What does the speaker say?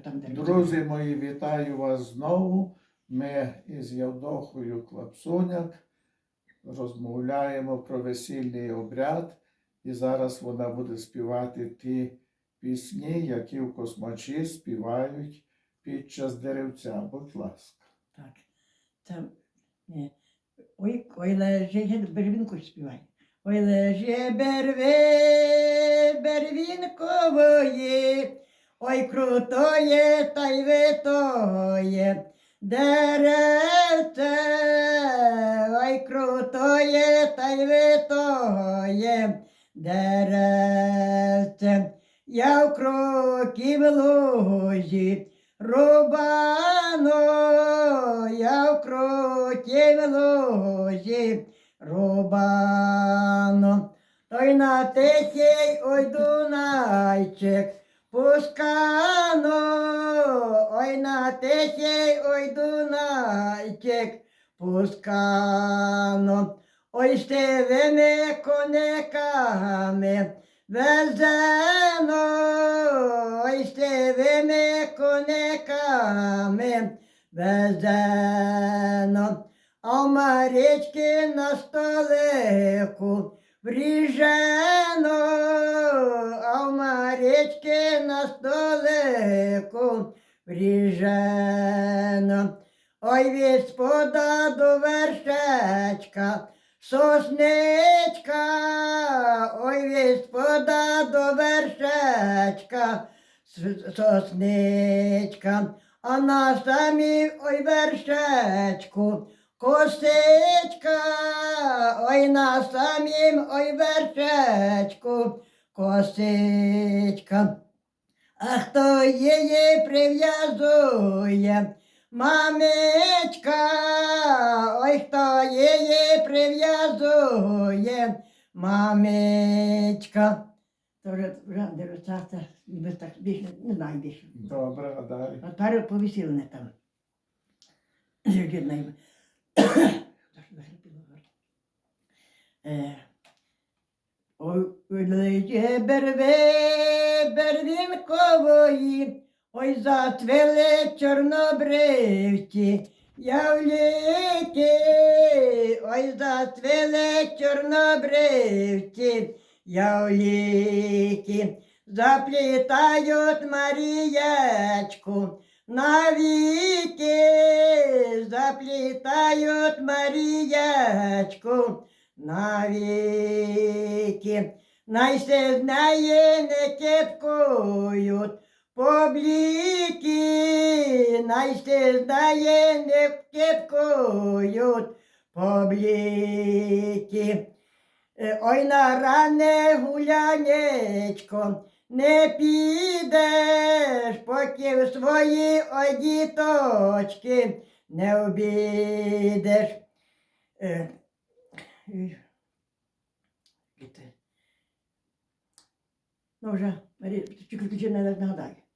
там де. Друзі мої, вітаю вас знову. Ми із Явдохою Клапсуняк розмовляємо про весільний обряд, і зараз вона буде співати ті пісні, які в космачі співають під час деревця. Будь ласка. Так. Ні. Ой, ой, лежи, бервінку співай. Ой, лежи, берви, бервінкової, ой, крутоє та й витоє, деревце, ой, крутоє та й витоє, деревце, я в кроків лужі, Рубано, я в круті в лужі, рубано, той на тихий ой дунайчик, пускано, ой на тихий ой дунайчик, пускано, ой стивими кониками, Везено, ой стивими кониками, везено, а в Марічки на столику вріжено, Марічки на столику вріжено. Ой, від спода до вершечка, сосничка, ой, від спода до вершечка, сосничка, а на самій ой вершечку, косичка, ой, на самім ой вершечку, косичка. А хто її прив'язує? Мамичка, ой, хто її прив'язує? Мамичка. То вже, вже не ніби так більше, не знаю більше. Добре, а далі. А тепер повісили не там. Е, лиє берви, бервінкової, ой, зацвели чорнобривці, явліки, ой, зацвели чорнобривці, явліки, заплітають Марієчку, навіки, заплітають Марієчку, навіки, найсе з неї не кепкують, побліки, найсе з неї не кепкують, побліки. Е, Ой, на ране гулянечко, не підеш, поки в свої ой діточки не обідеш. gitti. Ne olacak? Böyle küçük küçük cennetlerden daha iyi.